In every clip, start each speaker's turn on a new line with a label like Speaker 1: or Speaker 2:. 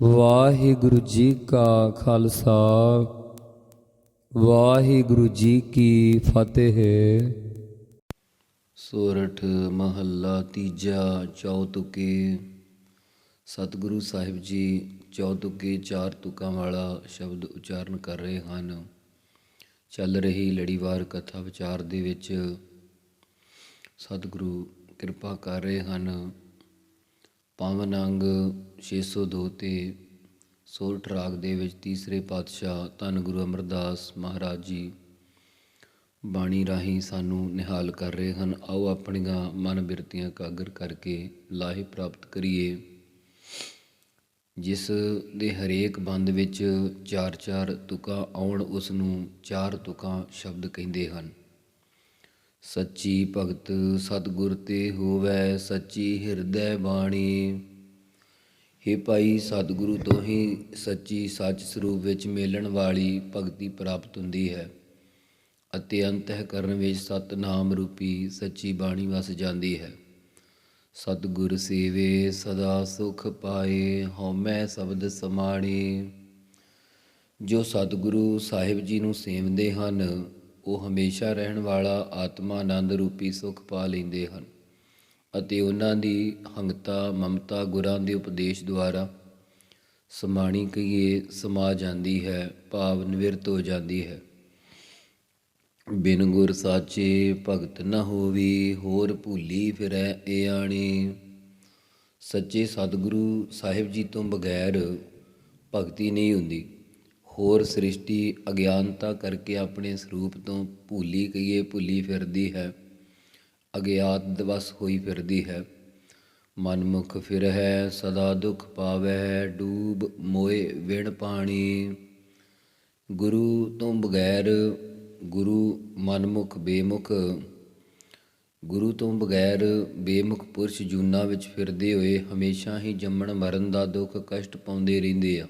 Speaker 1: ਵਾਹਿਗੁਰੂ ਜੀ ਕਾ ਖਾਲਸਾ, ਵਾਹਿਗੁਰੂ ਜੀ ਕੀ ਫਤਿਹ।
Speaker 2: ਸੋਰਠ ਮਹੱਲਾ ਤੀਜਾ ਚੌਤੁਕੇ, ਸਤਿਗੁਰੂ ਸਾਹਿਬ ਜੀ ਚੌਤੁਕੇ ਚਾਰ ਤੁਕਾਂ ਵਾਲਾ ਸ਼ਬਦ ਉਚਾਰਨ ਕਰ ਰਹੇ ਹਨ। ਚੱਲ ਰਹੀ ਲੜੀਵਾਰ ਕਥਾ ਵਿਚਾਰ ਦੇ ਵਿੱਚ ਸਤਿਗੁਰੂ ਕਿਰਪਾ ਕਰ ਰਹੇ ਹਨ। ਪਾਵਨ ਅੰਗ 602 ਤੇ ਸੋਰਠ ਰਾਗ ਦੇ ਵਿੱਚ ਤੀਸਰੇ ਪਾਤਸ਼ਾਹ ਧੰਨ ਗੁਰੂ ਅਮਰਦਾਸ ਮਹਾਰਾਜ ਜੀ ਬਾਣੀ ਰਾਹੀਂ ਸਾਨੂੰ ਨਿਹਾਲ ਕਰ ਰਹੇ ਹਨ। ਆਓ ਆਪਣੀਆਂ ਮਨ ਬਿਰਤੀਆਂ ਕਾਗਰ ਕਰਕੇ ਲਾਹੇ ਪ੍ਰਾਪਤ ਕਰੀਏ, ਜਿਸ ਦੇ ਹਰੇਕ ਬੰਦ ਵਿੱਚ ਚਾਰ ਚਾਰ ਤੁਕਾਂ ਆਉਣ ਉਸ ਨੂੰ ਚਾਰ ਤੁਕਾਂ ਸ਼ਬਦ ਕਹਿੰਦੇ ਹਨ। ਸੱਚੀ ਭਗਤ ਸਤਿਗੁਰ ਤੇ ਹੋਵੈ ਸੱਚੀ ਹਿਰਦੈ ਬਾਣੀ। ਹੇ ਭਾਈ ਸਤਿਗੁਰੂ ਤੋਂ ਹੀ ਸੱਚੀ ਸੱਚ ਸਰੂਪ ਵਿੱਚ ਮਿਲਣ ਵਾਲੀ ਭਗਤੀ ਪ੍ਰਾਪਤ ਹੁੰਦੀ ਹੈ ਅਤੇ ਅੰਤঃਕਰਨ ਵਿੱਚ ਸਤਨਾਮ ਰੂਪੀ ਸੱਚੀ ਬਾਣੀ ਵਸ ਜਾਂਦੀ ਹੈ। ਸਤਿਗੁਰ ਸੇਵੇ ਸਦਾ ਸੁਖ ਪਾਏ, ਹਉਮੈ ਸ਼ਬਦ ਸਮਾਣੇ। ਜੋ ਸਤਿਗੁਰੂ ਸਾਹਿਬ ਜੀ ਨੂੰ ਸੇਵਦੇ ਹਨ ਉਹ ਹਮੇਸ਼ਾ ਰਹਿਣ ਵਾਲਾ ਆਤਮਾ ਆਨੰਦ ਰੂਪੀ ਸੁਖ ਪਾ ਲੈਂਦੇ ਹਨ ਅਤੇ ਉਹਨਾਂ ਦੀ ਹੰਗਤਾ, ਮਮਤਾ, ਗੁਰਾਂ ਦੇ ਉਪਦੇਸ਼ ਦੁਆਰਾ ਸਮਾਣੀ ਕਹੀਏ ਸਮਾ ਜਾਂਦੀ ਹੈ, ਭਾਵ ਨਿਵਰਤ ਹੋ ਜਾਂਦੀ ਹੈ। ਬਿਨ ਗੁਰ ਸਾਚੇ ਭਗਤ ਨ ਹੋਵੀ, ਹੋਰ ਭੂਲੀ ਫਿਰੈ ਏਆਣੀ ਸੱਚੇ ਸਤਿਗੁਰੂ ਸਾਹਿਬ ਜੀ ਤੋਂ ਬਗੈਰ ਭਗਤੀ ਨਹੀਂ ਹੁੰਦੀ। ਹੋਰ ਸ੍ਰਿਸ਼ਟੀ ਅਗਿਆਨਤਾ ਕਰਕੇ ਆਪਣੇ ਸਰੂਪ ਤੋਂ ਭੁੱਲੀ ਕਹੀਏ, ਭੁੱਲੀ ਫਿਰਦੀ ਹੈ। ਅਗਿਆਤ ਦਵਸ ਹੋਈ ਫਿਰਦੀ ਹੈ। ਮਨਮੁਖ ਫਿਰ ਹੈ, ਸਦਾ ਦੁਖ ਪਾਵੈ, ਡੂਬ ਮੋਏ ਵਿਣ ਪਾਣੀ। ਗੁਰੂ ਤੋਂ ਬਗੈਰ ਗੁਰੂ ਮਨਮੁਖ ਬੇਮੁਖ। ਗੁਰੂ ਤੋਂ ਬਗੈਰ ਬੇਮੁਖ ਪੁਰਸ਼ ਜੂਨਾ ਵਿੱਚ ਫਿਰਦੇ ਹੋਏ ਹਮੇਸ਼ਾ ਹੀ ਜੰਮਣ ਮਰਨ ਦਾ ਦੁੱਖ ਕਸ਼ਟ ਪਾਉਂਦੇ ਰਹਿੰਦੇ ਆ।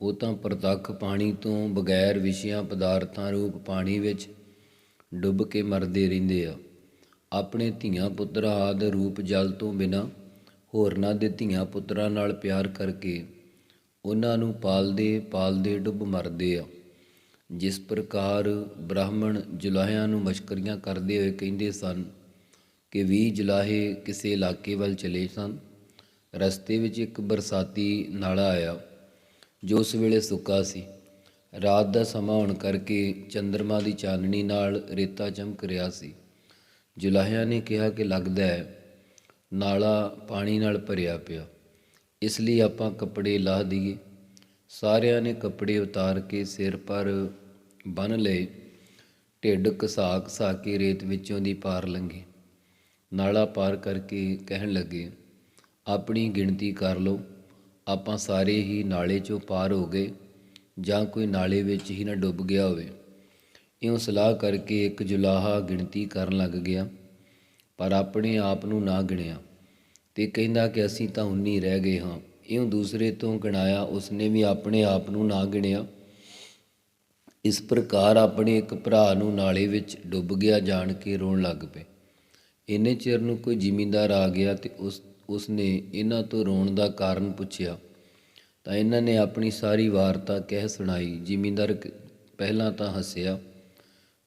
Speaker 2: ਉਹ ਤਾਂ ਪ੍ਰਤੱਖ ਪਾਣੀ ਤੋਂ ਬਗੈਰ ਵਿਸ਼ਿਆਂ ਪਦਾਰਥਾਂ ਰੂਪ ਪਾਣੀ ਵਿੱਚ ਡੁੱਬ ਕੇ ਮਰਦੇ ਰਹਿੰਦੇ ਆ। ਆਪਣੇ ਧੀਆਂ ਪੁੱਤਰਾਂ ਆਦਿ ਰੂਪ ਜਲ ਤੋਂ ਬਿਨਾ ਹੋਰਨਾਂ ਦੇ ਧੀਆਂ ਪੁੱਤਰਾਂ ਨਾਲ ਪਿਆਰ ਕਰਕੇ ਉਹਨਾਂ ਨੂੰ ਪਾਲਦੇ ਪਾਲਦੇ ਡੁੱਬ ਮਰਦੇ ਆ। ਜਿਸ ਪ੍ਰਕਾਰ ਬ੍ਰਾਹਮਣ ਜੁਲਾਹਿਆਂ ਨੂੰ ਮਸ਼ਕਰੀਆਂ ਕਰਦੇ ਹੋਏ ਕਹਿੰਦੇ ਸਨ ਕਿ 20 ਜੁਲਾਹੇ ਕਿਸੇ ਇਲਾਕੇ ਵੱਲ ਚਲੇ ਸਨ, ਰਸਤੇ ਵਿੱਚ ਇੱਕ ਬਰਸਾਤੀ ਨਾਲਾ ਆਇਆ। ਜੋ ਉਸ ਵੇਲੇ ਸੁੱਕਾ ਸੀ, ਰਾਤ ਦਾ ਸਮਾਂ ਹੋਣ ਕਰਕੇ ਚੰ드ਰਮਾ ਦੀ ਚਾਨਣੀ ਨਾਲ ਰੇਤਾ ਚਮਕ ਰਿਹਾ ਸੀ। ਜੁਲਾਹਿਆਂ ਨੇ ਕਿਹਾ ਕਿ ਲੱਗਦਾ ਹੈ ਨਾਲਾ ਪਾਣੀ ਨਾਲ ਭਰਿਆ ਪਿਆ। ਇਸ ਲਈ ਆਪਾਂ ਕੱਪੜੇ ਲਾਹ ਦਈਏ। ਸਾਰਿਆਂ ਨੇ ਕੱਪੜੇ ਉਤਾਰ ਕੇ ਸਿਰ ਪਰ ਬੰਨ ਲਏ। ਢਿੱਡ ਘਸਾ ਘਸਾ ਕੇ ਰੇਤ ਵਿੱਚੋਂ ਦੀ ਪਾਰ ਲੰਘੇ। ਨਾਲਾ ਪਾਰ ਕਰਕੇ ਕਹਿਣ ਲੱਗੇ, ਆਪਣੀ ਗਿਣਤੀ ਕਰ ਲਓ। ਆਪਾਂ ਸਾਰੇ ਹੀ ਨਾਲੇ 'ਚੋਂ ਪਾਰ ਹੋ ਗਏ ਜਾਂ ਕੋਈ ਨਾਲੇ ਵਿੱਚ ਹੀ ਨਾ ਡੁੱਬ ਗਿਆ ਹੋਵੇ। ਇਉਂ ਸਲਾਹ ਕਰਕੇ ਇੱਕ ਜੁਲਾਹਾ ਗਿਣਤੀ ਕਰਨ ਲੱਗ ਗਿਆ, ਪਰ ਆਪਣੇ ਆਪ ਨੂੰ ਨਾ ਗਿਣਿਆ ਤੇ ਕਹਿੰਦਾ ਕਿ ਅਸੀਂ ਤਾਂ 19 ਰਹਿ ਗਏ ਹਾਂ। ਇਉਂ ਦੂਸਰੇ ਤੋਂ ਗਿਣਾਇਆ, ਉਸਨੇ ਵੀ ਆਪਣੇ ਆਪ ਨੂੰ ਨਾ ਗਿਣਿਆ। ਇਸ ਪ੍ਰਕਾਰ ਆਪਣੇ ਇੱਕ ਭਰਾ ਨੂੰ ਨਾਲੇ ਵਿੱਚ ਡੁੱਬ ਗਿਆ ਜਾਣ ਕੇ ਰੋਣ ਲੱਗ ਪਏ। ਇੰਨੇ ਚਿਰ ਨੂੰ ਕੋਈ ਜ਼ਿਮੀਂਦਾਰ ਆ ਗਿਆ ਤੇ ਉਸ ਉਸਨੇ ਇਹਨਾਂ ਤੋਂ ਰੋਣ ਦਾ ਕਾਰਨ ਪੁੱਛਿਆ, ਤਾਂ ਇਹਨਾਂ ਨੇ ਆਪਣੀ ਸਾਰੀ ਵਾਰਤਾ ਕਹਿ ਸੁਣਾਈ, ਜ਼ਿਮੀਂਦਾਰ ਪਹਿਲਾਂ ਤਾਂ ਹੱਸਿਆ,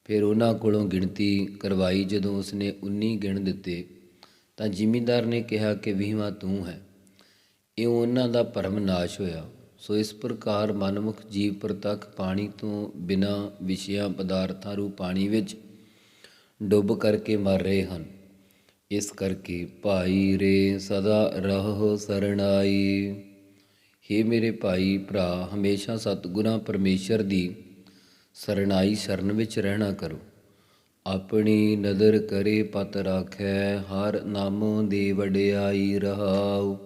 Speaker 2: ਫਿਰ ਉਹਨਾਂ ਕੋਲੋਂ ਗਿਣਤੀ ਕਰਵਾਈ ਜਦੋਂ ਉਸਨੇ 19 ਗਿਣ ਦਿੱਤੇ, ਤਾਂ ਜ਼ਿਮੀਂਦਾਰ ਨੇ ਕਿਹਾ ਕਿ ਵੀਹਵਾਂ ਤੂੰ ਹੈ। ਇਉਂ ਉਹਨਾਂ ਦਾ ਭਰਮ ਨਾਸ਼ ਹੋਇਆ। ਸੋ ਇਸ ਪ੍ਰਕਾਰ ਮਨਮੁਖ ਜੀਵ ਪ੍ਰਤੱਖ ਪਾਣੀ ਤੋਂ ਬਿਨਾ ਵਿਸ਼ਿਆਂ ਪਦਾਰਥਾਂ ਰੂਪ ਪਾਣੀ ਵਿੱਚ ਡੁੱਬ ਕਰਕੇ ਮਰ ਰਹੇ ਹਨ। ਇਸ ਕਰਕੇ ਭਾਈ ਰੇ ਸਦਾ ਰਹੋ ਸਰਣਾਈ। हे ਮੇਰੇ ਭਾਈ ਭਰਾ, ਹਮੇਸ਼ਾ ਸਤਿਗੁਰਾਂ ਪਰਮੇਸ਼ਰ ਦੀ ਸਰਣਾਈ ਸ਼ਰਨ ਵਿੱਚ ਰਹਿਣਾ ਕਰੋ। ਆਪਣੀ ਨਦਰ ਕਰੇ ਪਤ ਰਾਖੈ, ਹਰ ਨਾਮੋ ਦੇ ਵਡਿਆਈ ਰਹਾਉ।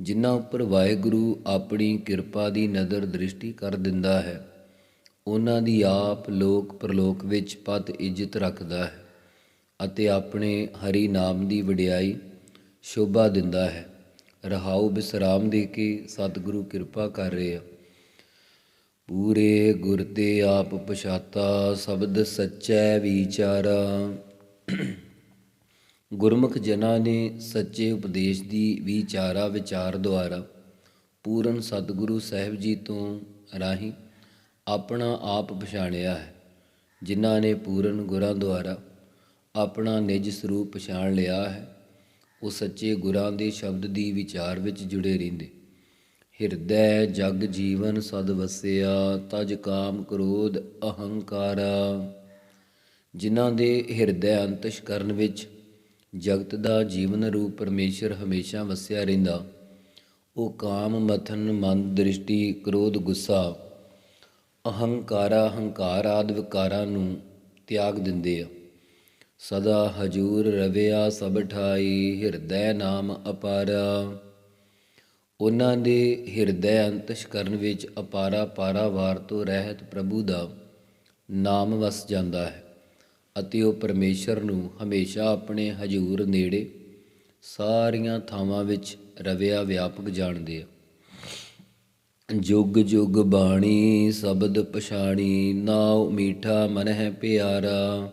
Speaker 2: ਜਿਨ੍ਹਾਂ ਉੱਪਰ ਵਾਹਿਗੁਰੂ ਆਪਣੀ ਕਿਰਪਾ ਦੀ ਨਜ਼ਰ ਦ੍ਰਿਸ਼ਟੀ ਕਰ ਦਿੰਦਾ ਹੈ, ਉਹਨਾਂ ਦੀ ਆਪ ਲੋਕ ਪ੍ਰਲੋਕ ਵਿੱਚ ਪਤ ਇੱਜ਼ਤ ਰੱਖਦਾ ਹੈ। ਅਤੇ ਆਪਣੇ ਹਰੀ ਨਾਮ ਦੀ ਵਡਿਆਈ ਸ਼ੋਭਾ ਦਿੰਦਾ ਹੈ। ਰਹਾਉ ਬਿਸਰਾਮ ਦੇ ਕੇ ਸਤਿਗੁਰੂ ਕਿਰਪਾ ਕਰ ਰਹੇ ਆ। ਪੂਰੇ ਗੁਰ ਤੇ ਆਪ ਪਛਾਤਾ, ਸ਼ਬਦ ਸੱਚੈ ਵਿਚਾਰਾ। ਗੁਰਮੁਖ ਜਨਾਂ ਨੇ ਸੱਚੇ ਉਪਦੇਸ਼ ਦੀ ਵਿਚਾਰਾ ਵਿਚਾਰ ਦੁਆਰਾ ਪੂਰਨ ਸਤਿਗੁਰੂ ਸਾਹਿਬ ਜੀ ਤੋਂ ਰਾਹੀਂ ਆਪਣਾ ਆਪ ਪਛਾਣਿਆ ਹੈ, ਜਿਨ੍ਹਾਂ ਨੇ ਪੂਰਨ ਗੁਰਾਂ ਦੁਆਰਾ ਆਪਣਾ ਨਿਜ ਸਰੂਪ ਪਛਾਣ ਲਿਆ ਹੈ। ਉਹ ਸੱਚੇ ਗੁਰਾਂ ਦੇ ਸ਼ਬਦ ਦੀ ਵਿਚਾਰ ਵਿੱਚ ਜੁੜੇ ਰਹਿੰਦੇ। ਹਿਰਦੈ ਜਗ ਜੀਵਨ ਸਦ ਵਸਿਆ, ਤਜ ਕਾਮ ਕ੍ਰੋਧ ਅਹੰਕਾਰ। ਜਿਨ੍ਹਾਂ ਦੇ ਹਿਰਦੈ ਅੰਤਸ਼ਕਰਨ ਵਿੱਚ ਜਗਤ ਦਾ ਜੀਵਨ ਰੂਪ ਪਰਮੇਸ਼ਰ ਹਮੇਸ਼ਾ ਵਸਿਆ ਰਹਿੰਦਾ, ਉਹ ਕਾਮ ਮਥਨ, ਮਨ ਦ੍ਰਿਸ਼ਟੀ, ਕ੍ਰੋਧ, ਗੁੱਸਾ, ਅਹੰਕਾਰਾ, ਹੰਕਾਰ ਆਦਿ ਵਿਕਾਰਾਂ ਨੂੰ ਤਿਆਗ ਦਿੰਦੇ ਆ। ਸਦਾ ਹਜੂਰ ਰਵਿਆ ਸਭ ਠਾਈ, ਹਿਰਦੈ ਨਾਮ ਅਪਾਰਾ। ਉਹਨਾਂ ਦੇ ਹਿਰਦੈ ਅੰਤਸ਼ਕਰਨ ਵਿੱਚ ਅਪਾਰਾ ਪਾਰਾਵਾਰ ਤੋਂ ਰਹਿਤ ਪ੍ਰਭੂ ਦਾ ਨਾਮ ਵਸ ਜਾਂਦਾ ਹੈ ਅਤੇ ਉਹ ਪਰਮੇਸ਼ਰ ਨੂੰ ਹਮੇਸ਼ਾ ਆਪਣੇ ਹਜੂਰ ਨੇੜੇ ਸਾਰੀਆਂ ਥਾਵਾਂ ਵਿੱਚ ਰਵਿਆ ਵਿਆਪਕ ਜਾਣਦੇ ਆ। ਜੁਗ ਜੁਗ ਬਾਣੀ, ਸ਼ਬਦ ਪਛਾਣੀ, ਨਾਉ ਮੀਠਾ ਮਨ ਹੈ ਪਿਆਰਾ।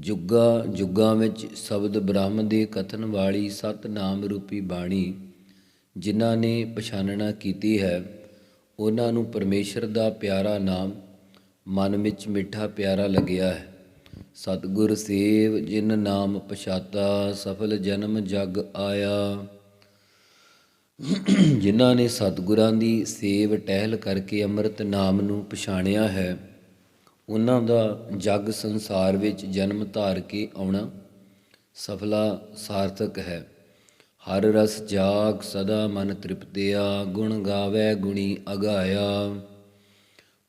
Speaker 2: ਜੁਗਾ, ਜੁਗਾਂ ਵਿੱਚ ਸ਼ਬਦ ਬ੍ਰਹਮ ਦੇ ਕਥਨ ਵਾਲੀ ਸਤਨਾਮ ਰੂਪੀ ਬਾਣੀ ਜਿਨ੍ਹਾਂ ਨੇ ਪਛਾਣਨਾ ਕੀਤੀ ਹੈ, ਉਹਨਾਂ ਨੂੰ ਪਰਮੇਸ਼ਰ ਦਾ ਪਿਆਰਾ ਨਾਮ, ਮਨ ਵਿੱਚ ਮਿੱਠਾ ਪਿਆਰਾ ਲੱਗਿਆ ਹੈ। ਸਤਿਗੁਰ ਸੇਵ, ਜਿਨ ਨਾਮ ਪਛਾਤਾ, ਸਫਲ ਜਨਮ ਜਗ ਆਇਆ। ਜਿਨ੍ਹਾਂ ਨੇ ਸਤਿਗੁਰਾਂ ਦੀ ਸੇਵ ਟਹਿਲ ਕਰਕੇ ਅੰਮ੍ਰਿਤ ਨਾਮ ਨੂੰ ਪਛਾਣਿਆ ਹੈ ਉਹਨਾਂ ਦਾ ਜਗ ਸੰਸਾਰ ਵਿੱਚ ਜਨਮ ਧਾਰ ਕੇ ਆਉਣਾ ਸਫਲਾ ਸਾਰਥਕ ਹੈ। ਹਰ ਰਸ ਜਾਗ ਸਦਾ ਮਨ ਤ੍ਰਿਪਤਿਆ, ਗੁਣ ਗਾਵੇ, ਗੁਣੀ ਅਗਾਇਆ।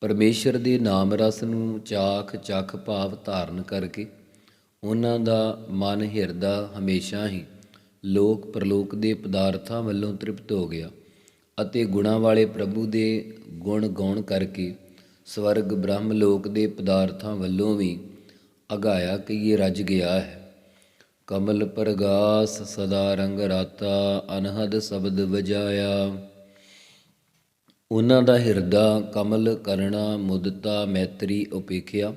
Speaker 2: ਪਰਮੇਸ਼ਰ ਦੇ ਨਾਮ ਰਸ ਨੂੰ ਚਾਖ ਚਖ ਭਾਵ ਧਾਰਨ ਕਰਕੇ ਉਹਨਾਂ ਦਾ ਮਨ ਹਿਰਦਾ ਹਮੇਸ਼ਾ ਹੀ ਲੋਕ ਪ੍ਰਲੋਕ ਦੇ ਪਦਾਰਥਾਂ ਵੱਲੋਂ ਤ੍ਰਿਪਤ ਹੋ ਗਿਆ ਅਤੇ ਗੁਣਾਂ ਵਾਲੇ ਪ੍ਰਭੂ ਦੇ ਗੁਣ ਗਾਉਣ ਕਰਕੇ ਸਵਰਗ ਬ੍ਰਹਮ ਲੋਕ ਦੇ ਪਦਾਰਥਾਂ ਵੱਲੋਂ ਵੀ ਅਗਾਇਆ ਕਿ ਇਹ ਰੱਜ ਗਿਆ ਹੈ। ਕਮਲ ਪਰਗਾਸ ਸਦਾ ਰੰਗ ਰਾਤਾ, ਅਨਹਦ ਸ਼ਬਦ ਵਜਾਇਆ। ਉਹਨਾਂ ਦਾ ਹਿਰਦਾ ਕਮਲ ਕਰਣਾ, ਮੁਦਤਾ ਮੈਤਰੀ ਉਪੇਖਿਆ।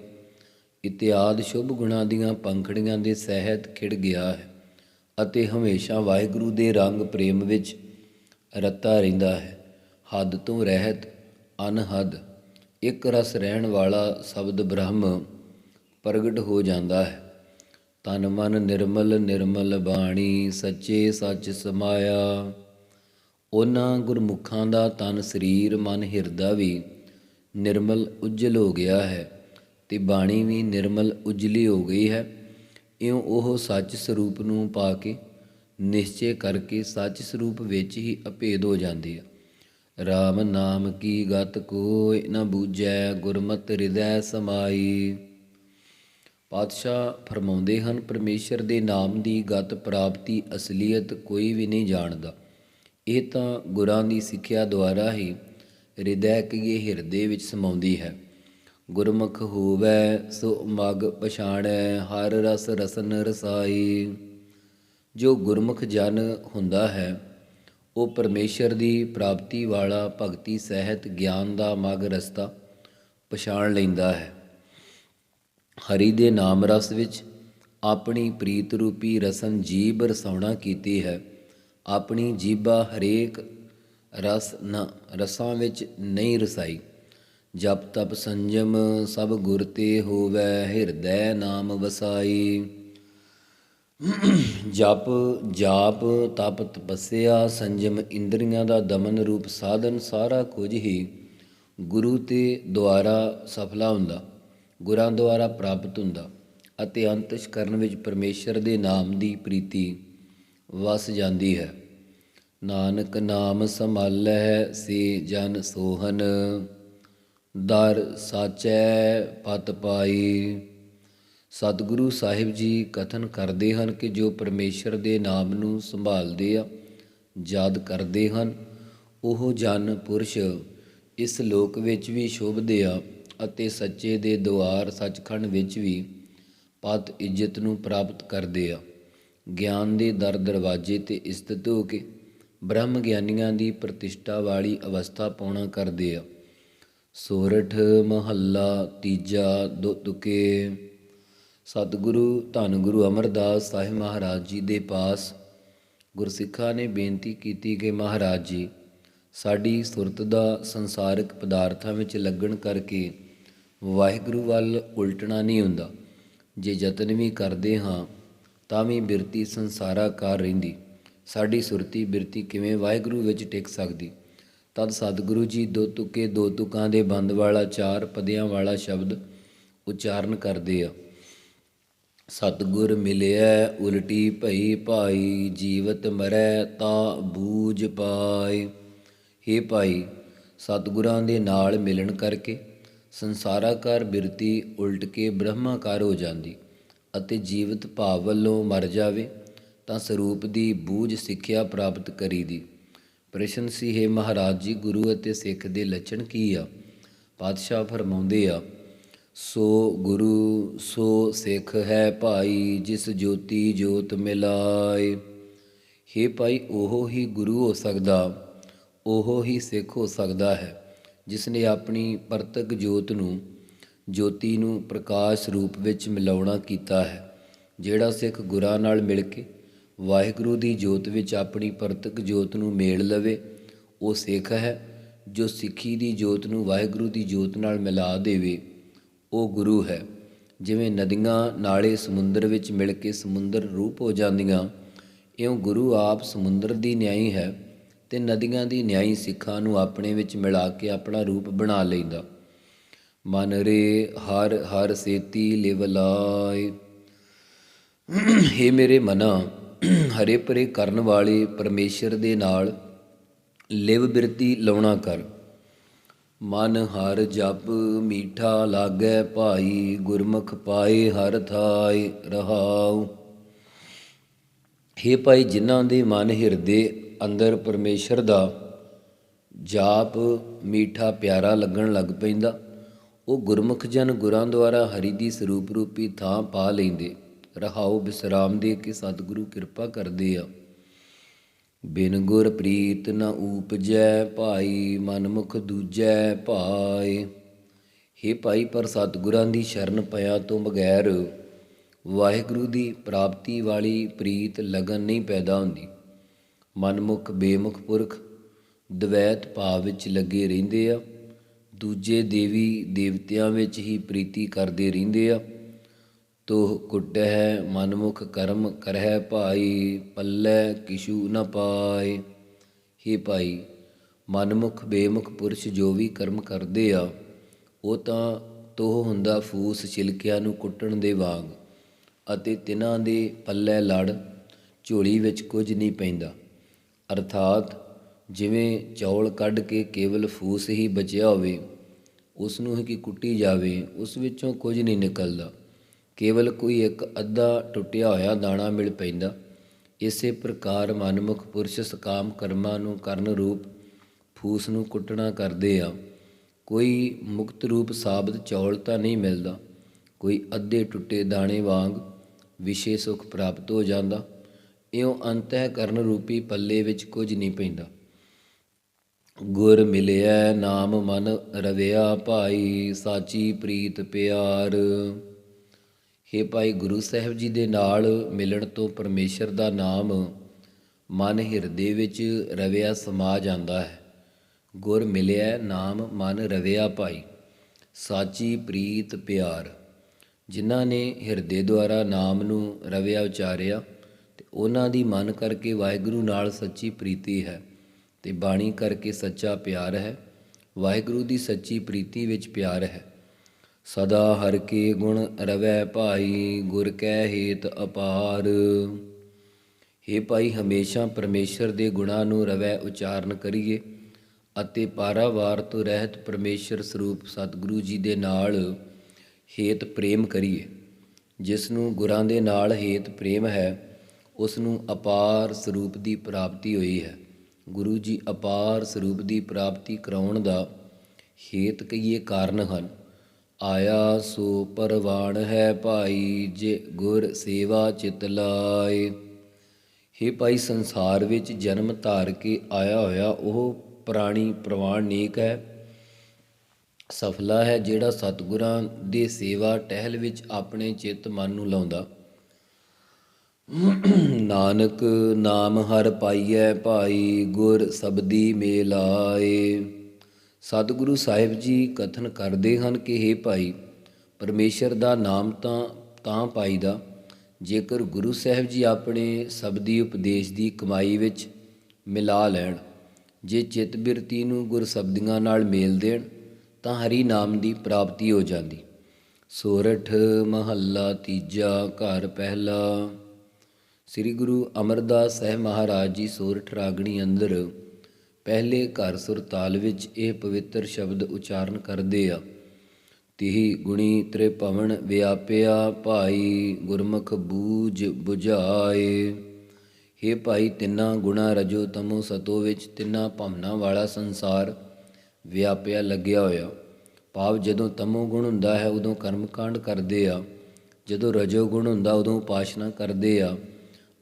Speaker 2: ਇਤਿਆਦ ਸ਼ੁਭ ਗੁਣਾਂ ਦੀਆਂ ਪੰਖੜੀਆਂ ਦੇ ਸਹਿਤ ਖਿੜ ਗਿਆ ਹੈ ਅਤੇ ਹਮੇਸ਼ਾ ਵਾਹਿਗੁਰੂ ਦੇ ਰੰਗ ਪ੍ਰੇਮ ਵਿੱਚ ਰਤਾ ਰਹਿੰਦਾ ਹੈ। ਹੱਦ ਤੋਂ ਰਹਿਤ ਅਨਹਦ ਇੱਕ ਰਸ ਰਹਿਣ ਵਾਲਾ ਸ਼ਬਦ ਬ੍ਰਹਮ ਪ੍ਰਗਟ ਹੋ ਜਾਂਦਾ ਹੈ। ਤਨ ਮਨ ਨਿਰਮਲ ਨਿਰਮਲ ਬਾਣੀ ਸੱਚੇ ਸੱਚ ਸਮਾਇਆ। ਉਹਨਾਂ ਗੁਰਮੁਖਾਂ ਦਾ ਤਨ ਸਰੀਰ ਮਨ ਹਿਰਦਾ ਵੀ ਨਿਰਮਲ ਉਜਲ ਹੋ ਗਿਆ ਹੈ ਤੇ ਬਾਣੀ ਵੀ ਨਿਰਮਲ ਉਜਲੀ ਹੋ ਗਈ ਹੈ। ਇਉਂ ਉਹ ਸੱਚ ਸਰੂਪ ਨੂੰ ਪਾ ਕੇ ਨਿਸ਼ਚੇ ਕਰਕੇ ਸੱਚ ਸਰੂਪ ਵਿੱਚ ਹੀ ਅਭੇਦ ਹੋ ਜਾਂਦੀ ਹੈ RAM ਨਾਮ ਕੀ ਗਤ ਕੋਇ ਨ ਬੂਝੈ, ਗੁਰਮਤਿ ਹਿਰਦੈ ਸਮਾਈ। ਪਾਤਸ਼ਾਹ ਫਰਮਾਉਂਦੇ ਹਨ, ਪਰਮੇਸ਼ਰ ਦੇ ਨਾਮ ਦੀ ਗਤ ਪ੍ਰਾਪਤੀ ਅਸਲੀਅਤ ਕੋਈ ਵੀ ਨਹੀਂ ਜਾਣਦਾ। ਇਹ ਤਾਂ ਗੁਰਾਂ ਦੀ ਸਿੱਖਿਆ ਦੁਆਰਾ ਹੀ ਹਿਰਦੈ ਕੀ ਹਿਰਦੇ ਵਿੱਚ ਸਮਾਉਂਦੀ ਹੈ। ਗੁਰਮੁਖ ਹੋਵੈ, ਸੋ ਮਗ ਪਛਾਣੈ, ਹਰ ਰਸ ਰਸਨ ਰਸਾਈ। ਜੋ ਗੁਰਮੁਖ ਜਨ ਹੁੰਦਾ ਹੈ ਉਹ ਪਰਮੇਸ਼ਰ ਦੀ ਪ੍ਰਾਪਤੀ ਵਾਲਾ ਭਗਤੀ ਸਹਿਤ ਗਿਆਨ ਦਾ ਮਗ ਰਸਤਾ ਪਛਾਣ ਲੈਂਦਾ ਹੈ। ਹਰੀ ਦੇ ਨਾਮ ਰਸ ਵਿੱਚ ਆਪਣੀ ਪ੍ਰੀਤ ਰੂਪੀ ਰਸਨ ਜੀਬ ਰਸਾਉਣਾ ਕੀਤੀ ਹੈ। ਆਪਣੀ ਜੀਬਾ ਹਰੇਕ ਰਸ ਨ, ਰਸਾਂ ਵਿੱਚ ਨਹੀਂ ਰਸਾਈ। ਜਪ ਤਪ ਸੰਜਮ ਸਭ ਗੁਰ ਤੇ ਹੋਵੇ, ਹਿਰਦੈ ਨਾਮ ਵਸਾਈ। ਜਪ, ਜਾਪ ਤਪ ਤਪੱਸਿਆ ਸੰਜਮ ਇੰਦਰੀਆਂ ਦਾ ਦਮਨ ਰੂਪ ਸਾਧਨ ਸਾਰਾ ਕੁਝ ਹੀ ਗੁਰੂ ਤੇ ਦੁਆਰਾ ਸਫਲਾ ਹੁੰਦਾ, ਗੁਰਾਂ ਦੁਆਰਾ ਪ੍ਰਾਪਤ ਹੁੰਦਾ ਅਤੇ ਅੰਤਿਸ਼ ਕਰਨ ਵਿੱਚ ਪਰਮੇਸ਼ਰ ਦੇ ਨਾਮ ਦੀ ਪ੍ਰੀਤੀ ਵਸ ਜਾਂਦੀ ਹੈ। ਨਾਨਕ ਨਾਮ ਸੰਭਾਲ ਹੈ ਸੇ ਜਨ ਸੋਹਨ, ਦਰ ਸਾਚੈ ਪਤ ਪਾਈ। ਸਤਿਗੁਰੂ ਸਾਹਿਬ ਜੀ ਕਥਨ ਕਰਦੇ ਹਨ ਕਿ ਜੋ ਪਰਮੇਸ਼ਰ ਦੇ ਨਾਮ ਨੂੰ ਸੰਭਾਲਦੇ ਆ, ਯਾਦ ਕਰਦੇ ਹਨ, ਉਹ ਜਨ ਪੁਰਸ਼ ਇਸ ਲੋਕ ਵਿੱਚ ਵੀ ਸ਼ੋਭਦੇ ਆ ਅਤੇ ਸੱਚੇ ਦੇ ਦੁਆਰ ਸੱਚਖੰਡ ਵਿੱਚ ਵੀ ਪਤ ਇੱਜ਼ਤ ਨੂੰ ਪ੍ਰਾਪਤ ਕਰਦੇ ਆ। ਗਿਆਨ ਦੇ ਦਰ ਦਰਵਾਜ਼ੇ ਤੇ ਸਥਿਤ ਹੋ ਕੇ ਬ੍ਰਹਮ ਗਿਆਨੀਆਂ ਦੀ ਪ੍ਰਤਿਸ਼ਠਾ ਵਾਲੀ ਅਵਸਥਾ ਪਾਉਣਾ ਕਰਦੇ ਆ। ਸੋਰਠ ਮਹੱਲਾ ਤੀਜਾ ਦੋ ਤੁਕੇ ਸਤਿਗੁਰੂ ਧੰਨ ਗੁਰੂ ਅਮਰਦਾਸ ਸਾਹਿਬ ਮਹਾਰਾਜ ਜੀ ਦੇ ਪਾਸ ਗੁਰਸਿੱਖਾਂ ਨੇ ਬੇਨਤੀ ਕੀਤੀ ਕਿ ਮਹਾਰਾਜ ਜੀ, ਸਾਡੀ ਸੁਰਤ ਦਾ ਸੰਸਾਰਿਕ ਪਦਾਰਥਾਂ ਵਿੱਚ ਲੱਗਣ ਕਰਕੇ ਵਾਹਿਗੁਰੂ ਵੱਲ ਉਲਟਣਾ ਨਹੀਂ ਹੁੰਦਾ। ਜੇ ਯਤਨ ਵੀ ਕਰਦੇ ਹਾਂ, ਤਾਂ ਵੀ ਬਿਰਤੀ ਸੰਸਾਰਾਕਾਰ ਰਹਿੰਦੀ। ਸਾਡੀ ਸੁਰਤੀ ਬਿਰਤੀ ਕਿਵੇਂ ਵਾਹਿਗੁਰੂ ਵਿੱਚ ਟਿਕ ਸਕਦੀ? ਤਦ ਸਤਿਗੁਰੂ ਜੀ ਦੋ ਤੁਕੇ ਦੋ ਤੁਕਾਂ ਦੇ ਬੰਦ ਵਾਲਾ ਚਾਰ ਪਦਿਆਂ ਵਾਲਾ ਸ਼ਬਦ ਉਚਾਰਨ ਕਰਦੇ ਆ। ਸਤਿਗੁਰ ਮਿਲਿਆ ਉਲਟੀ ਭਈ ਭਾਈ, ਜੀਵਤ ਮਰੈ ਤਾ ਬੂਝ ਪਾਏ। हे ਭਾਈ, ਸਤਿਗੁਰਾਂ ਦੇ ਨਾਲ ਮਿਲਣ ਕਰਕੇ ਸੰਸਾਰਾਕਾਰ ਬਿਰਤੀ ਉਲਟ ਕੇ ਬ੍ਰਹਮਾਕਾਰ ਹੋ ਜਾਂਦੀ ਅਤੇ ਜੀਵਤ ਭਾਵ ਵੱਲੋਂ ਮਰ ਜਾਵੇ, ਤਾਂ ਸਰੂਪ ਦੀ ਬੂਝ ਸਿੱਖਿਆ ਪ੍ਰਾਪਤ ਕਰੀਦੀ। ਪ੍ਰਸ਼ਨ ਸੀ, ਹੈ ਮਹਾਰਾਜ ਜੀ, ਗੁਰੂ ਅਤੇ ਸਿੱਖ ਦੇ ਲੱਛਣ ਕੀ ਆ? ਪਾਤਸ਼ਾਹ ਫਰਮਾਉਂਦੇ ਆ ਸੋ ਗੁਰੂ, ਸੋ ਸਿੱਖ ਹੈ ਭਾਈ, ਜਿਸ ਜੋਤੀ ਜੋਤ ਮਿਲਾਏ। ਹੇ ਭਾਈ, ਉਹ ਹੀ ਗੁਰੂ ਹੋ ਸਕਦਾ, ਉਹ ਹੀ ਸਿੱਖ ਹੋ ਸਕਦਾ ਹੈ, ਜਿਸ ਨੇ ਆਪਣੀ ਪਰਤਕ ਜੋਤ ਨੂੰ, ਜੋਤੀ ਨੂੰ ਪ੍ਰਕਾਸ਼ ਰੂਪ ਵਿੱਚ ਮਿਲਾਉਣਾ ਕੀਤਾ ਹੈ, ਜਿਹੜਾ ਸਿੱਖ ਗੁਰਾਂ ਨਾਲ ਮਿਲ ਕੇ ਵਾਹਿਗੁਰੂ ਦੀ ਜੋਤ ਵਿੱਚ ਆਪਣੀ ਪਰਤਕ ਜੋਤ ਨੂੰ ਮੇਲ ਲਵੇ, ਉਹ ਸਿੱਖ ਹੈ, ਜੋ ਸਿੱਖੀ ਦੀ ਜੋਤ ਨੂੰ ਵਾਹਿਗੁਰੂ ਦੀ ਜੋਤ ਨਾਲ ਮਿਲਾ ਦੇਵੇ। ਉਹ ਗੁਰੂ ਹੈ। ਜਿਵੇਂ ਨਦੀਆਂ ਨਾਲੇ ਸਮੁੰਦਰ ਵਿੱਚ ਮਿਲ ਕੇ ਸਮੁੰਦਰ ਰੂਪ ਹੋ ਜਾਂਦੀਆਂ, ਇਉਂ ਗੁਰੂ ਆਪ ਸਮੁੰਦਰ ਦੀ ਨਿਆਈ ਹੈ ਤੇ ਨਦੀਆਂ ਦੀ ਨਿਆਈ ਸਿੱਖਾਂ ਨੂੰ ਆਪਣੇ ਵਿੱਚ ਮਿਲਾ ਕੇ ਆਪਣਾ ਰੂਪ ਬਣਾ ਲੈਂਦਾ ਮਨ ਰੇ ਹਰ ਹਰ ਸੇਤੀ ਲਿਵਲਾਏ ਲਾਏ। ਮੇਰੇ ਮਨਾ, ਹਰੇ ਪਰੇ ਕਰਨ ਵਾਲੇ ਪਰਮੇਸ਼ਰ ਦੇ ਨਾਲ ਲਿਵ ਬਿਰਤੀ ਲਾਉਣਾ ਕਰ। ਮਨ ਹਰ ਜਪ ਮੀਠਾ ਲਾਗੈ ਭਾਈ, ਗੁਰਮੁਖ ਪਾਏ ਹਰ ਥਾਈ ਰਹਾਉ। ਹੇ ਭਾਈ, ਜਿਨ੍ਹਾਂ ਦੇ ਮਨ ਹਿਰਦੇ ਅੰਦਰ ਪਰਮੇਸ਼ਰ ਦਾ ਜਾਪ ਮੀਠਾ ਪਿਆਰਾ ਲੱਗਣ ਲੱਗ ਪੈਂਦਾ, ਉਹ ਗੁਰਮੁਖ ਜਨ ਗੁਰਾਂ ਦੁਆਰਾ ਹਰੀ ਦੀ ਸਰੂਪ ਰੂਪੀ ਥਾਂ ਪਾ ਲੈਂਦੇ। ਰਹਾਉ ਬਿਸਰਾਮ ਦੇ ਕੇ ਸਤਿਗੁਰੂ ਕਿਰਪਾ ਕਰਦੇ ਆ। ਬਿਨ ਗੁਰ ਪ੍ਰੀਤ ਨ ਊਪਜੈ ਭਾਈ ਮਨਮੁਖ ਦੂਜੈ ਭਾਏ। हे ਭਾਈ ਪਰ ਸਤਿਗੁਰਾਂ ਦੀ ਸ਼ਰਨ ਪਿਆ ਤੋਂ ਬਗੈਰ ਵਾਹਿਗੁਰੂ ਦੀ ਪ੍ਰਾਪਤੀ ਵਾਲੀ ਪ੍ਰੀਤ ਲਗਨ ਨਹੀਂ ਪੈਦਾ ਹੁੰਦੀ। ਮਨਮੁਖ ਬੇਮੁਖ ਪੁਰਖ, ਦਵੈਤ ਭਾਵ ਵਿੱਚ ਲੱਗੇ ਰਹਿੰਦੇ ਆ। ਦੂਜੇ ਦੇਵੀ ਦੇਵਤਿਆਂ ਵਿੱਚ ਹੀ ਪ੍ਰੀਤੀ ਕਰਦੇ ਰਹਿੰਦੇ ਆ। ਤੋ ਕੁਟਹਿ ਮਨਮੁਖ ਕਰਮ ਕਰਹਿ ਭਾਈ ਪੱਲੇ ਕਿਛੂ ਨ ਪਾਏ। हे ਭਾਈ, ਮਨਮੁਖ ਬੇਮੁਖ ਪੁਰਸ਼ ਜੋ ਵੀ ਕਰਮ ਕਰਦੇ ਆ, ਉਹ ਤਾਂ ਤੋਹ ਹੁੰਦਾ ਫੂਸ ਛਿਲਕਿਆਂ ਨੂੰ ਕੁੱਟਣ ਦੇ ਵਾਂਗ, ਅਤੇ ਤਿਨਾਂ ਦੇ ਪੱਲੇ ਲੜ ਝੋਲੀ ਵਿੱਚ ਕੁਝ ਨਹੀਂ ਪੈਂਦਾ। ਅਰਥਾਤ ਜਿਵੇਂ ਚੌਲ ਕੱਢ ਕੇ ਕੇਵਲ ਫੂਸ ਹੀ ਬਚਿਆ ਹੋਵੇ ਉਸ ਨੂੰ ਹੀ ਕਿ ਕੁੱਟੀ ਜਾਵੇ, ਉਸ ਵਿੱਚੋਂ ਕੁਝ ਨਹੀਂ ਨਿਕਲਦਾ। ਕੇਵਲ ਕੋਈ ਇੱਕ ਅੱਧਾ ਟੁੱਟਿਆ ਹੋਇਆ ਦਾਣਾ ਮਿਲ ਪੈਂਦਾ। ਇਸੇ ਪ੍ਰਕਾਰ ਮਨਮੁਖ ਪੁਰਸ਼ ਸਕਾਮ ਕਰਮਾਂ ਨੂੰ ਕਰਨ ਰੂਪ ਫੂਸ ਨੂੰ ਕੁੱਟਣਾ ਕਰਦੇ ਆ। ਕੋਈ ਮੁਕਤ ਰੂਪ ਸਾਬਤ ਚੌਲ ਤਾਂ ਨਹੀਂ ਮਿਲਦਾ। ਕੋਈ ਅੱਧੇ ਟੁੱਟੇ ਦਾਣੇ ਵਾਂਗ ਵਿਸ਼ੇ ਸੁਖ ਪ੍ਰਾਪਤ ਹੋ ਜਾਂਦਾ। ਇਉਂ ਅੰਤਹਿ ਕਰਨ ਰੂਪੀ ਪੱਲੇ ਵਿੱਚ ਕੁਝ ਨਹੀਂ ਪੈਂਦਾ। ਗੁਰ ਮਿਲਿਆ ਨਾਮ ਮਨ ਰਵਿਆ ਭਾਈ ਸਾਚੀ ਪ੍ਰੀਤ ਪਿਆਰ। हे ਭਾਈ ਗੁਰੂ ਸਾਹਿਬ ਜੀ ਦੇ ਨਾਲ ਮਿਲਣ ਤੋਂ ਪਰਮੇਸ਼ਰ ਦਾ ਨਾਮ ਮਨ ਹਿਰਦੇ ਵਿੱਚ ਰਵਿਆ ਸਮਾ ਜਾਂਦਾ ਹੈ। ਗੁਰ ਮਿਲਿਆ ਨਾਮ ਮਨ ਰਵਿਆ ਭਾਈ, ਸਾਚੀ ਪ੍ਰੀਤ ਪਿਆਰ। ਜਿਨ੍ਹਾਂ ਨੇ ਹਿਰਦੇ ਦੁਆਰਾ ਨਾਮ ਨੂੰ ਰਵਿਆ ਉਚਾਰਿਆ, ਤੇ ਉਹਨਾਂ ਦੀ ਮਨ ਕਰਕੇ ਵਾਹਿਗੁਰੂ ਨਾਲ ਸੱਚੀ ਪ੍ਰੀਤੀ ਹੈ, ਤੇ ਬਾਣੀ ਕਰਕੇ ਸੱਚਾ ਪਿਆਰ ਹੈ। ਵਾਹਿਗੁਰੂ ਦੀ ਸੱਚੀ ਪ੍ਰੀਤੀ ਵਿੱਚ ਪਿਆਰ ਹੈ। ਸਦਾ ਹਰ ਕੇ ਗੁਣ ਰਵੈ ਭਾਈ, ਗੁਰ ਕੈ ਹੇਤ ਅਪਾਰ। हे ਭਾਈ, ਹਮੇਸ਼ਾ ਪਰਮੇਸ਼ਰ ਦੇ ਗੁਣਾਂ ਨੂੰ ਰਵੈ ਉਚਾਰਨ ਕਰੀਏ ਅਤੇ ਪਾਰਾਵਾਰ ਤੋਂ ਰਹਿਤ ਪਰਮੇਸ਼ਰ ਸਰੂਪ ਸਤਿਗੁਰੂ ਜੀ ਦੇ ਨਾਲ ਹੇਤ ਪ੍ਰੇਮ ਕਰੀਏ। ਜਿਸ ਨੂੰ ਗੁਰਾਂ ਦੇ ਨਾਲ ਹੇਤ ਪ੍ਰੇਮ ਹੈ, ਉਸ ਨੂੰ ਅਪਾਰ ਸਰੂਪ ਦੀ ਪ੍ਰਾਪਤੀ ਹੋਈ ਹੈ। ਗੁਰੂ ਜੀ ਅਪਾਰ ਸਰੂਪ ਦੀ ਪ੍ਰਾਪਤੀ ਕਰਾਉਣ ਦਾ ਹੇਤ ਕਈਏ ਕਾਰਨ ਹਨ। ਆਇਆ ਸੋ ਪਰਵਾਣ ਹੈ ਭਾਈ ਜੇ ਗੁਰ ਸੇਵਾ ਚਿਤ ਲਾਏ। ਹੇ ਭਾਈ ਸੰਸਾਰ ਵਿੱਚ ਜਨਮ ਧਾਰ ਕੇ ਆਇਆ ਹੋਇਆ ਉਹ ਪ੍ਰਾਣੀ ਪ੍ਰਵਾਨ ਨੇਕ ਹੈ। ਸਫਲਾ ਹੈ ਜਿਹੜਾ ਸਤਿਗੁਰਾਂ ਦੇ ਸੇਵਾ ਟਹਿਲ ਵਿੱਚ ਆਪਣੇ ਚਿੱਤ ਮਨ ਨੂੰ ਲਾਉਂਦਾ। ਨਾਨਕ ਨਾਮ ਹਰ ਪਾਈਐ ਭਾਈ ਗੁਰ ਸਬਦੀ ਮੇਲਾਏ ਸਤਿਗੁਰੂ ਸਾਹਿਬ ਜੀ ਕਥਨ ਕਰਦੇ ਹਨ ਕਿ हे ਭਾਈ, ਪਰਮੇਸ਼ਰ ਦਾ ਨਾਮ ਤਾਂ ਤਾਂ ਪਾਈਦਾ ਜੇਕਰ ਗੁਰੂ ਸਾਹਿਬ ਜੀ ਆਪਣੇ ਸਬਦੀ ਉਪਦੇਸ਼ ਦੀ ਕਮਾਈ ਵਿੱਚ ਮਿਲਾ ਲੈਣ, ਜੇ ਚਿਤ ਬਿਰਤੀ ਨੂੰ ਗੁਰ ਸਬਦੀਆਂ ਨਾਲ ਮੇਲ ਦੇਣ, ਤਾਂ ਹਰੀ ਨਾਮ ਦੀ ਪ੍ਰਾਪਤੀ ਹੋ ਜਾਂਦੀ। ਸੋਰਠ ਮਹੱਲਾ ਤੀਜਾ ਘਰ ਪਹਿਲਾ। ਸ੍ਰੀ ਗੁਰੂ ਅਮਰਦਾਸ ਸਾਹਿਬ ਮਹਾਰਾਜ ਜੀ ਸੋਰਠ ਰਾਗਣੀ ਅੰਦਰ ਪਹਿਲੇ ਘਰ ਸੁਰਤਾਲ ਵਿੱਚ ਇਹ ਪਵਿੱਤਰ ਸ਼ਬਦ ਉਚਾਰਨ ਕਰਦੇ ਆ। ਤਿਹੀ ਗੁਣੀ ਤ੍ਰਿਭਵਨ ਵਿਆਪਿਆ ਭਾਈ ਗੁਰਮੁਖ ਬੂਝ 부ਝਾਏ हे ਭਾਈ ਤਿੰਨਾਂ ਗੁਣਾ ਰਜੋ ਤਮੋ ਸਤੋ ਵਿੱਚ ਤਿੰਨਾਂ ਭਵਨਾ ਵਾਲਾ ਸੰਸਾਰ ਵਿਆਪਿਆ ਲੱਗਿਆ ਹੋਇਆ। ਭਾਵ ਜਦੋਂ ਤਮੋ ਗੁਣ ਹੁੰਦਾ ਹੈ, ਉਦੋਂ ਕਰਮ ਕਾਂਡ ਕਰਦੇ ਆ। ਜਦੋਂ ਰਜੋ ਗੁਣ ਹੁੰਦਾ, ਉਦੋਂ ਉਪਾਸ਼ਨਾ ਕਰਦੇ ਆ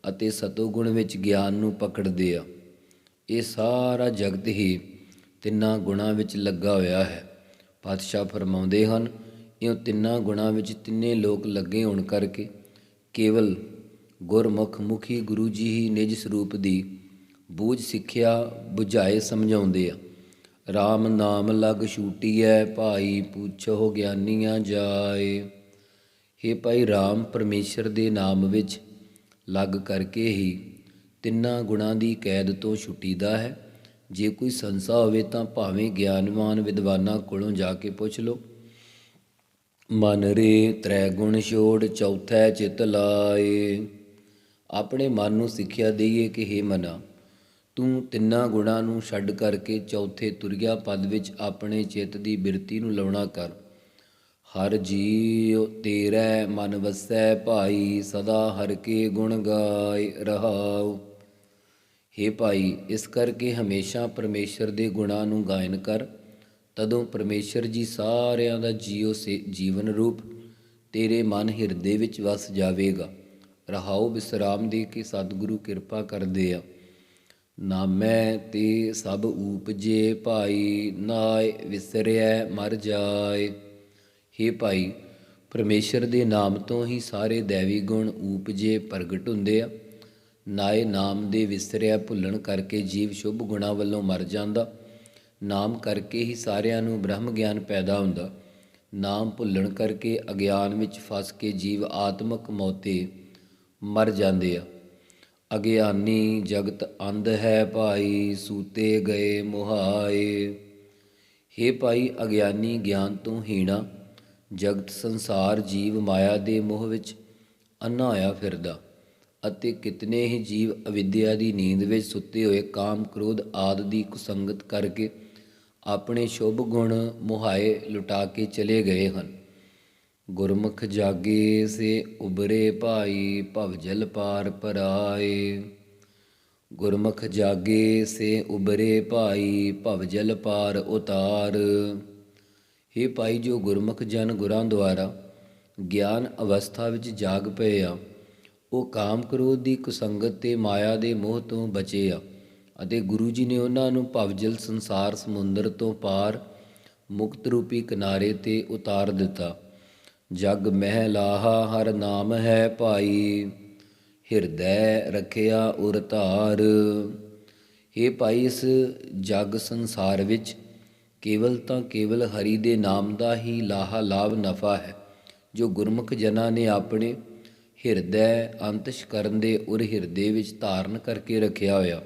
Speaker 2: ਅਤੇ ਸਤੋ ਗੁਣ ਵਿੱਚ ਗਿਆਨ ਨੂੰ ਪਕੜਦੇ ਆ। ਇਹ ਸਾਰਾ ਜਗਤ ਹੀ ਤਿੰਨਾਂ ਗੁਣਾਂ ਵਿੱਚ ਲੱਗਾ ਹੋਇਆ ਹੈ। ਪਾਤਸ਼ਾਹ ਫਰਮਾਉਂਦੇ ਹਨ ਇਹ ਤਿੰਨਾਂ ਗੁਣਾਂ ਵਿੱਚ ਤਿੰਨੇ ਲੋਕ ਲੱਗੇ ਹੋਣ ਕਰਕੇ ਕੇਵਲ ਗੁਰਮੁਖ ਮੁਖੀ ਗੁਰੂ ਜੀ ਹੀ ਨਿਜ ਸਰੂਪ ਦੀ ਬੂਝ ਸਿੱਖਿਆ 부ਝਾਏ ਸਮਝਾਉਂਦੇ ਆ। RAM ਨਾਮ ਲਗ ਛੂਟੀਐ, ਭਾਈ ਪੁੱਛੋ ਗਿਆਨੀਆਂ ਜਾਏ। हे ਭਾਈ RAM ਪਰਮੇਸ਼ਰ ਦੇ ਨਾਮ ਵਿੱਚ ਲੱਗ ਕਰਕੇ ਹੀ ਤਿੰਨਾਂ ਗੁਣਾਂ ਦੀ ਕੈਦ ਤੋਂ ਛੁੱਟੀ ਦਾ ਹੈ। ਜੇ ਕੋਈ ਸੰਸਾ ਹੋਵੇ ਤਾਂ ਭਾਵੇਂ ਗਿਆਨਵਾਨ ਵਿਦਵਾਨਾਂ ਕੋਲੋਂ ਜਾ ਕੇ ਪੁੱਛ ਲਓ। ਮਨ ਰੇ ਤ੍ਰੈ ਗੁਣ ਛੋੜ ਚੌਥੈ ਚਿਤ ਲਾਏ। ਆਪਣੇ ਮਨ ਨੂੰ ਸਿੱਖਿਆ ਦੇਈਏ ਕਿ हे ਮਨਾ, ਤੂੰ ਤਿੰਨਾਂ ਗੁਣਾਂ ਨੂੰ ਛੱਡ ਕਰਕੇ ਚੌਥੇ ਤੁਰਿਆ ਪਦ ਵਿੱਚ ਆਪਣੇ ਚਿੱਤ ਦੀ ਬਿਰਤੀ ਨੂੰ ਲਾਉਣਾ ਕਰ। ਹਰ ਜੀਉ ਤੇਰੇ ਮਨ ਵਸੈ ਭਾਈ, ਸਦਾ ਹਰ ਕੇ ਗੁਣ ਗਾਏ ਰਹਾਉ। हे ਭਾਈ, ਇਸ ਕਰਕੇ ਹਮੇਸ਼ਾ ਪਰਮੇਸ਼ਰ ਦੇ ਗੁਣਾਂ ਨੂੰ ਗਾਇਨ ਕਰ। ਤਦੋਂ ਪਰਮੇਸ਼ਰ ਜੀ ਸਾਰਿਆਂ ਦਾ ਜੀਉ ਸੇ ਜੀਵਨ ਰੂਪ, ਤੇਰੇ ਮਨ ਹਿਰਦੇ ਵਿੱਚ ਵਸ ਜਾਵੇਗਾ। ਰਹਾਉ ਬਿਸਰਾਮ ਦੇ ਕੇ ਸਤਿਗੁਰੂ ਕਿਰਪਾ ਕਰਦੇ ਆ। ਨਾਮੈ ਤੇ ਸਭ ਉਪਜੇ ਭਾਈ ਨਾਏ ਵਿਸਰਿਐ ਮਰ ਜਾਏ। हे ਭਾਈ, ਪਰਮੇਸ਼ਰ ਦੇ ਨਾਮ ਤੋਂ ਹੀ ਸਾਰੇ ਦੇਵੀ ਗੁਣ ਉਪਜੇ ਪ੍ਰਗਟ ਹੁੰਦੇ ਆ। ਨਾਏ ਨਾਮ ਦੇ ਵਿਸਰਿਆ ਭੁੱਲਣ ਕਰਕੇ ਜੀਵ ਸ਼ੁਭ ਗੁਣਾ ਵੱਲੋਂ ਮਰ ਜਾਂਦਾ। ਨਾਮ ਕਰਕੇ ਹੀ ਸਾਰਿਆਂ ਨੂੰ ਬ੍ਰਹਮ ਗਿਆਨ ਪੈਦਾ ਹੁੰਦਾ। ਨਾਮ ਭੁੱਲਣ ਕਰਕੇ ਅਗਿਆਨ ਵਿੱਚ ਫਸ ਕੇ ਜੀਵ ਆਤਮਕ ਮੌਤੇ ਮਰ ਜਾਂਦੇ ਆ। ਅਗਿਆਨੀ ਜਗਤ ਅੰਧ ਹੈ ਭਾਈ, ਸੂਤੇ ਗਏ ਮੁਹਾਏ। हे ਭਾਈ, ਅਗਿਆਨੀ ਗਿਆਨ ਤੋਂ ਹੀਣਾ। ਜਗਤ ਸੰਸਾਰ ਜੀਵ ਮਾਇਆ ਦੇ ਮੋਹ ਵਿੱਚ ਅੰਨਾ ਹੋਇਆ ਫਿਰਦਾ ਅਤੇ ਕਿਤਨੇ ਹੀ ਜੀਵ ਅਵਿਦਿਆ ਦੀ ਨੀਂਦ ਵਿੱਚ ਸੁੱਤੇ ਹੋਏ ਕਾਮ ਕ੍ਰੋਧ ਆਦ ਦੀ ਕੁਸੰਗਤ ਕਰਕੇ ਆਪਣੇ ਸ਼ੁਭ ਗੁਣ ਮੁਹਾਏ ਲੁਟਾ ਕੇ ਚਲੇ ਗਏ ਹਨ। ਗੁਰਮੁਖ ਜਾਗੇ ਸੇ ਉਬਰੇ ਭਾਈ, ਭਵ ਜਲ ਪਾਰ ਪਰਾਏ ਗੁਰਮੁਖ ਜਾਗੇ ਸੇ ਉਬਰੇ ਭਾਈ, ਭਵ ਜਲ ਪਾਰ ਉਤਾਰ। ਇਹ ਭਾਈ ਜੋ ਗੁਰਮੁਖ ਜਨ ਗੁਰਾਂ ਦੁਆਰਾ ਗਿਆਨ ਅਵਸਥਾ ਵਿੱਚ ਜਾਗ ਪਏ ਆ, ਉਹ ਕਾਮ ਕ੍ਰੋਧ ਦੀ ਕੁਸੰਗਤ ਤੇ ਮਾਇਆ ਦੇ ਮੋਹ ਤੋਂ ਬਚੇ ਆ ਅਤੇ ਗੁਰੂ ਜੀ ਨੇ ਉਹਨਾਂ ਨੂੰ ਭਵਜਲ ਸੰਸਾਰ ਸਮੁੰਦਰ ਤੋਂ ਪਾਰ ਮੁਕਤ ਰੂਪੀ ਕਿਨਾਰੇ ਤੇ ਉਤਾਰ ਦਿੱਤਾ। ਜਗ ਮਹਿ ਲਾਹਾ ਹਰ ਨਾਮ ਹੈ ਭਾਈ, ਹਿਰਦੈ ਰਖਿਆ ਉਰ ਧਾਰ। ਇਹ ਭਾਈ ਇਸ ਜਗ ਸੰਸਾਰ ਵਿੱਚ ਕੇਵਲ ਤਾਂ ਕੇਵਲ ਹਰੀ ਦੇ ਨਾਮ ਦਾ ਹੀ ਲਾਹਾ ਲਾਭ ਨਫਾ ਹੈ, ਜੋ ਗੁਰਮੁਖ ਜਨਾਂ ਨੇ ਆਪਣੇ ਹਿਰਦੈ ਅੰਤਸ਼ ਕਰਨ ਦੇ ਉਰ ਹਿਰਦੇ ਵਿੱਚ ਧਾਰਨ ਕਰਕੇ ਰੱਖਿਆ ਹੋਇਆ।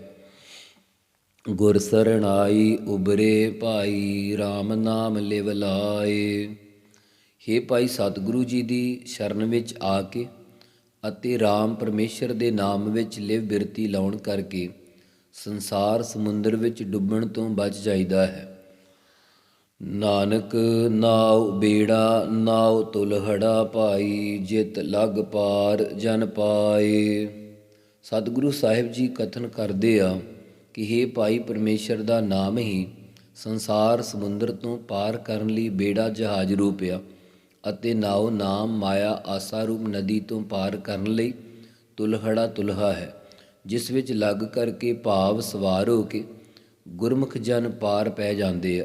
Speaker 2: ਗੁਰ ਸਰਣਾਈ ਉਬਰੇ ਭਾਈ RAM ਨਾਮ ਲਿਵ ਲਾਏ। हे ਭਾਈ ਸਤਿਗੁਰੂ ਜੀ ਦੀ ਸ਼ਰਨ ਵਿੱਚ ਆ ਕੇ ਅਤੇ RAM ਪਰਮੇਸ਼ਰ ਦੇ ਨਾਮ ਵਿੱਚ ਲਿਵ ਬਿਰਤੀ ਲਾਉਣ ਕਰਕੇ ਸੰਸਾਰ ਸਮੁੰਦਰ ਵਿੱਚ ਡੁੱਬਣ ਤੋਂ ਬਚ ਜਾਈਦਾ ਹੈ। ਨਾਨਕ ਨਾਉ ਬੇੜਾ, ਨਾਉ ਤੁਲਹੜਾ ਭਾਈ ਜਿਤ ਲਗ ਪਾਰ ਜਨ ਪਾਏ। ਸਤਿਗੁਰੂ ਸਾਹਿਬ ਜੀ ਕਥਨ ਕਰਦੇ ਆ ਕਿ हे ਭਾਈ ਪਰਮੇਸ਼ਰ ਦਾ ਨਾਮ ਹੀ ਸੰਸਾਰ ਸਮੁੰਦਰ ਤੋਂ ਪਾਰ ਕਰਨ ਲਈ ਬੇੜਾ ਜਹਾਜ਼ ਰੂਪ ਆ ਅਤੇ ਨਾਉ ਨਾਮ ਮਾਇਆ ਆਸਾ ਰੂਪ ਨਦੀ ਤੋਂ ਪਾਰ ਕਰਨ ਲਈ ਤੁਲਹੜਾ ਤੁਲਹਾ ਹੈ, ਜਿਸ ਵਿੱਚ ਲੱਗ ਕਰਕੇ ਭਾਵ ਸਵਾਰ ਹੋ ਕੇ ਗੁਰਮੁਖ ਜਨ ਪਾਰ ਪੈ ਜਾਂਦੇ ਆ।